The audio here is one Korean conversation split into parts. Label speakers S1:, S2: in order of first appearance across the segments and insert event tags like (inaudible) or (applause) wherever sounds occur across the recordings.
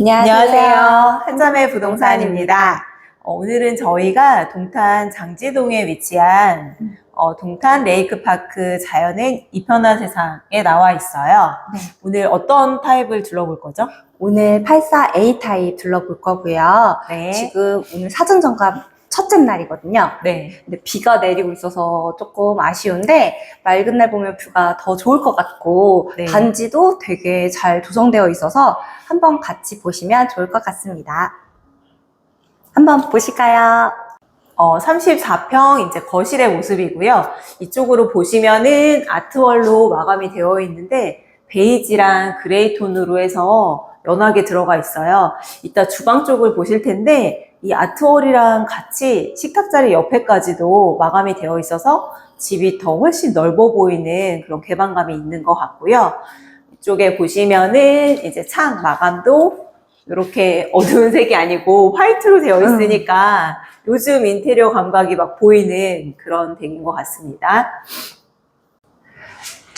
S1: 안녕하세요. 한점의 부동산입니다. 어, 오늘은 저희가 동탄 장지동에 위치한 어, 동탄 레이크파크 자연의 이편한 세상에 나와 있어요.
S2: 네.
S1: 오늘 어떤 타입을 둘러볼 거죠?
S2: 오늘 84A 타입 둘러볼 거고요.
S1: 네.
S2: 지금 오늘 사전 점검 첫째 날이거든요.
S1: 네.
S2: 근데 비가 내리고 있어서 조금 아쉬운데 맑은 날 보면 뷰가 더 좋을 것 같고
S1: 네.
S2: 단지도 되게 잘 조성되어 있어서 한번 같이 보시면 좋을 것 같습니다. 한번 보실까요?
S1: 어, 34평 이제 거실의 모습이고요. 이쪽으로 보시면은 아트월로 마감이 되어 있는데 베이지랑 그레이 톤으로 해서 연하게 들어가 있어요. 이따 주방 쪽을 보실 텐데 이 아트월이랑 같이 식탁 자리 옆에까지도 마감이 되어 있어서 집이 더 훨씬 넓어 보이는 그런 개방감이 있는 것 같고요. 이쪽에 보시면은 이제 창 마감도 이렇게 어두운 색이 아니고 화이트로 되어 있으니까 요즘 인테리어 감각이 막 보이는 그런 덱인 것 같습니다.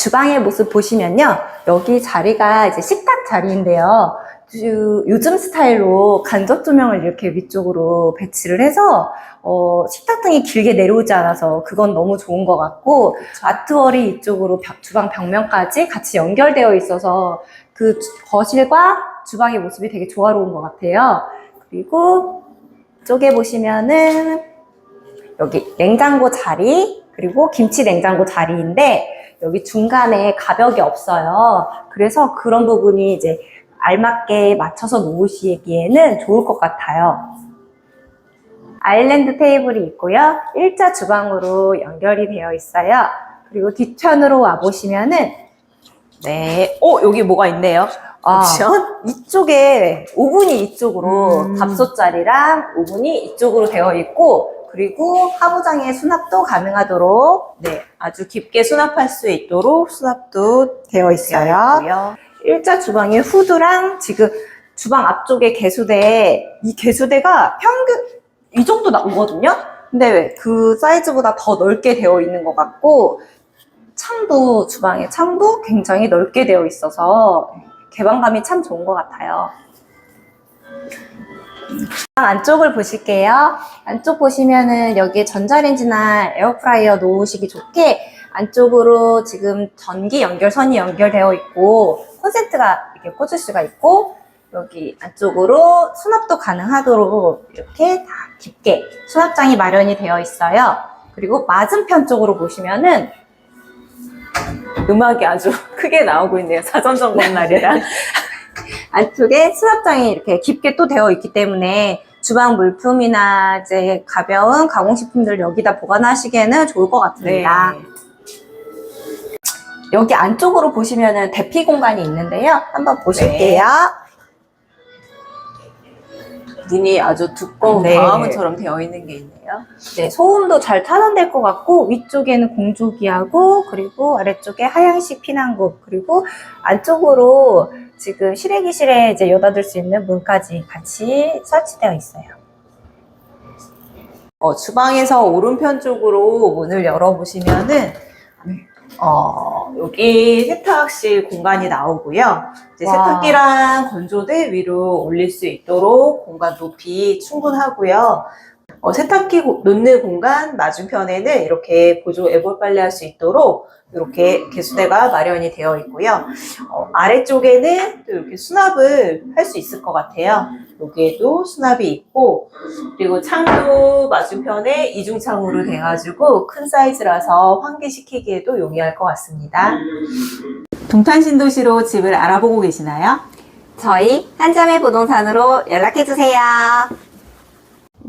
S2: 주방의 모습 보시면요. 여기 자리가 이제 식탁 자리인데요. 주- 요즘 스타일로 간접 조명을 이렇게 위쪽으로 배치를 해서 어, 식탁등이 길게 내려오지 않아서 그건 너무 좋은 것 같고 아트월이 이쪽으로 벽- 주방 벽면까지 같이 연결되어 있어서 그 주- 거실과 주방의 모습이 되게 조화로운 것 같아요. 그리고 이쪽에 보시면은 여기 냉장고 자리 그리고 김치 냉장고 자리인데 여기 중간에 가벽이 없어요. 그래서 그런 부분이 이제 알맞게 맞춰서 놓으시기에는 좋을 것 같아요. 아일랜드 테이블이 있고요. 일자 주방으로 연결이 되어 있어요. 그리고 뒤편으로 와보시면은
S1: 네. 어, 여기 뭐가 있네요.
S2: 아,
S1: 옵션?
S2: 이쪽에 오븐이 이쪽으로
S1: 음.
S2: 밥솥 자리랑 오븐이 이쪽으로 되어 있고 그리고 하부장의 수납도 가능하도록
S1: 네. 아주 깊게 수납할 수 있도록 수납도
S2: 되어
S1: 있고요.
S2: 일자 주방에 후드랑 지금 주방 앞쪽에 개수대 이 개수대가 평균 이 정도 나오거든요. 근데 그 사이즈보다 더 넓게 되어 있는 것 같고 창도 주방에 창도 굉장히 넓게 되어 있어서 개방감이 참 좋은 것 같아요. 주방 안쪽을 보실게요. 안쪽 보시면은 여기에 전자레인지나 에어프라이어 놓으시기 좋게 안쪽으로 지금 전기 연결선이 연결되어 있고 콘센트가 이렇게 꽂을 수가 있고 여기 안쪽으로 수납도 가능하도록 이렇게 다 깊게 수납장이 마련이 되어 있어요. 그리고 맞은편 쪽으로 보시면은
S1: 음악이 아주 (laughs) 크게 나오고 있네요. 사전 점검 날이라.
S2: 안쪽에 수납장이 이렇게 깊게 또 되어 있기 때문에 주방 물품이나 이제 가벼운 가공식품들 여기다 보관하시기에는 좋을 것
S1: 네.
S2: 같습니다. 여기 안쪽으로 보시면은 대피 공간이 있는데요. 한번 보실게요.
S1: 문이 아주 두꺼운
S2: 네.
S1: 방화문처럼 되어 있는 게 있네요.
S2: 네, 소음도 잘 차단될 것 같고 위쪽에는 공조기하고 그리고 아래쪽에 하향식 피난구 그리고 안쪽으로 지금 실외기실에 이제 여닫을 수 있는 문까지 같이 설치되어 있어요.
S1: 어, 주방에서 오른편 쪽으로 문을 열어보시면은, 어, 여기 세탁실 공간이 나오고요. 이제
S2: 와.
S1: 세탁기랑 건조대 위로 올릴 수 있도록 공간 높이 충분하고요. 어, 세탁기 고- 놓는 공간 맞은편에는 이렇게 보조 애벌 빨래 할 수 있도록 이렇게 개수대가 마련이 되어 있고요. 어, 아래쪽에는 또 이렇게 수납을 할 수 있을 것 같아요. 여기에도 수납이 있고, 그리고 창도 맞은편에 이중창으로 돼가지고 큰 사이즈라서 환기시키기에도 용이할 것 같습니다. 동탄 신도시로 집을 알아보고 계시나요?
S2: 저희 한점의 부동산으로 연락해 주세요.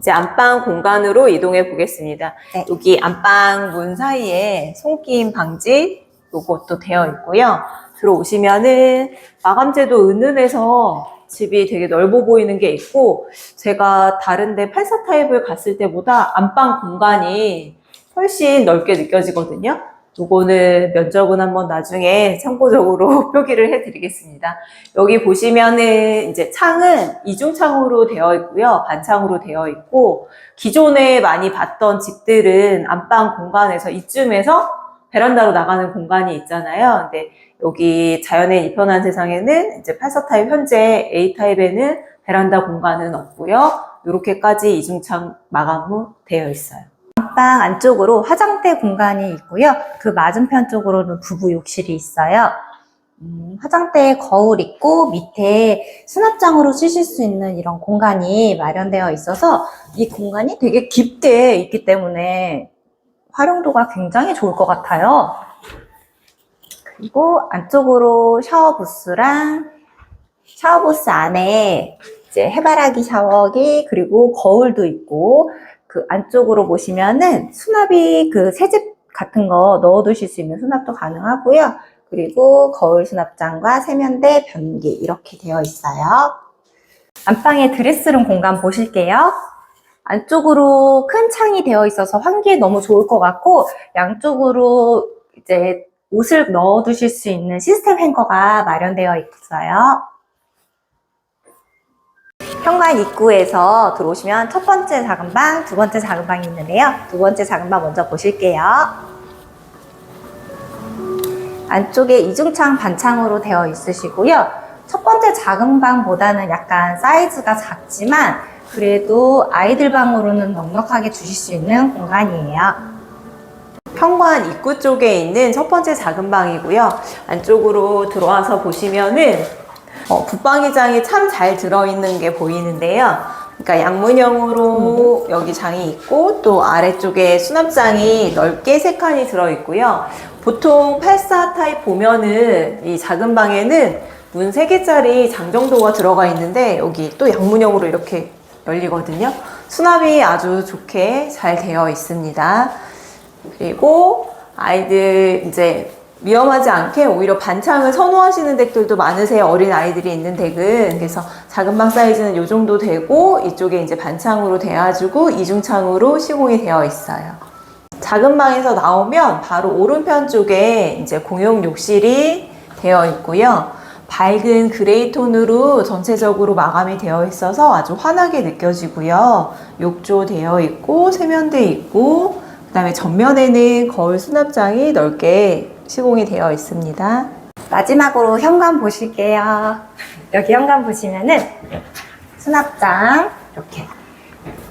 S1: 이제 안방 공간으로 이동해 보겠습니다.
S2: 네.
S1: 여기 안방 문 사이에 손김 방지 요것도 되어 있고요. 들어오시면은 마감재도 은은해서 집이 되게 넓어 보이는 게 있고 제가 다른데 84 타입을 갔을 때보다 안방 공간이 훨씬 넓게 느껴지거든요. 요거는 면적은 한번 나중에 참고적으로 (laughs) 표기를 해드리겠습니다. 여기 보시면은 이제 창은 이중창으로 되어 있고요. 반창으로 되어 있고 기존에 많이 봤던 집들은 안방 공간에서 이쯤에서 베란다로 나가는 공간이 있잖아요. 근데 여기 자연의 이편한 세상에는 이제 84 타입 현재 A 타입에는 베란다 공간은 없고요. 이렇게까지 이중창 마감 후 되어 있어요.
S2: 안방 안쪽으로 화장대 공간이 있고요. 그 맞은편 쪽으로는 부부 욕실이 있어요. 음, 화장대에 거울 있고 밑에 수납장으로 쓰실 수 있는 이런 공간이 마련되어 있어서 이 공간이 되게 깊게 있기 때문에 활용도가 굉장히 좋을 것 같아요. 그리고 안쪽으로 샤워 부스랑 샤워 부스 안에 이제 해바라기 샤워기 그리고 거울도 있고 그 안쪽으로 보시면은 수납이 그 새집 같은 거 넣어 두실 수 있는 수납도 가능하고요. 그리고 거울 수납장과 세면대, 변기 이렇게 되어 있어요. 안방의 드레스룸 공간 보실게요. 안쪽으로 큰 창이 되어 있어서 환기에 너무 좋을 것 같고 양쪽으로 이제 옷을 넣어 두실 수 있는 시스템 행거가 마련되어 있어요. 현관 입구에서 들어오시면 첫 번째 작은 방, 두 번째 작은 방이 있는데요. 두 번째 작은 방 먼저 보실게요. 안쪽에 이중창 반창으로 되어 있으시고요. 첫 번째 작은 방보다는 약간 사이즈가 작지만 그래도 아이들 방으로는 넉넉하게 주실 수 있는 공간이에요.
S1: 현관 입구 쪽에 있는 첫 번째 작은 방이고요. 안쪽으로 들어와서 보시면은 어, 붙박이장이 참 잘 들어있는 게 보이는데요. 그러니까 양문형으로 여기 장이 있고 또 아래쪽에 수납장이 넓게 세 칸이 들어있고요. 보통 84 타입 보면은 이 작은 방에는 문 3개짜리 장 정도가 들어가 있는데 여기 또 양문형으로 이렇게 열리거든요. 수납이 아주 좋게 잘 되어 있습니다. 그리고 아이들 이제 위험하지 않게 오히려 반창을 선호하시는 댁들도 많으세요. 어린 아이들이 있는 댁은. 그래서 작은 방 사이즈는 이 정도 되고 이쪽에 이제 반창으로 돼가지고 이중창으로 시공이 되어 있어요. 작은 방에서 나오면 바로 오른편 쪽에 이제 공용 욕실이 되어 있고요. 밝은 그레이 톤으로 전체적으로 마감이 되어 있어서 아주 환하게 느껴지고요. 욕조 되어 있고 세면대 있고 그다음에 전면에는 거울 수납장이 넓게 시공이 되어 있습니다.
S2: 마지막으로 현관 보실게요. 여기 현관 보시면은 수납장 이렇게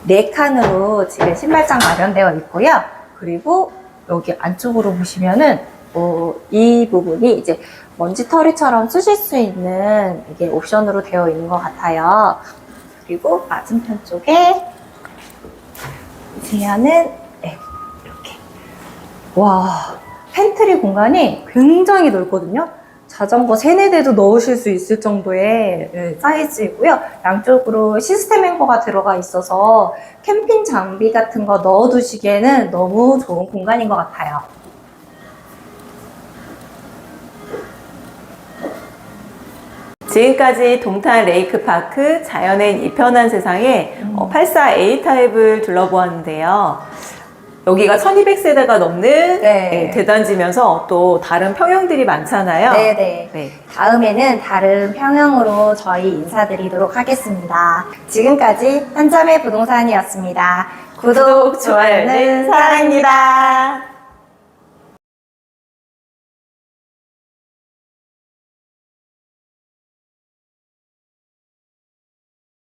S2: 네 칸으로 지금 신발장 마련되어 있고요. 그리고 여기 안쪽으로 보시면은 어, 이 부분이 이제 먼지 털이처럼 쓰실 수 있는 이게 옵션으로 되어 있는 것 같아요. 그리고 맞은편 쪽에 보시면은 네, 이렇게 와 팬트리 공간이 굉장히 넓거든요. 자전거 세네 대도 넣으실 수 있을 정도의 네, 사이즈이고요. 양쪽으로 시스템 행거가 들어가 있어서 캠핑 장비 같은 거 넣어두시기에는 너무 좋은 공간인 것 같아요.
S1: 지금까지 동탄 레이크파크 자연의 이 편한 세상에 어, 84A 타입을 둘러보았는데요. 여기가 1200세대가 넘는
S2: 네.
S1: 예, 대단지면서 또 다른 평형들이 많잖아요.
S2: 네네.
S1: 네.
S2: 다음에는 다른 평형으로 저희 인사드리도록 하겠습니다. 지금까지 한점의 부동산이었습니다. 구독,
S1: 구독, 좋아요는 사랑입니다.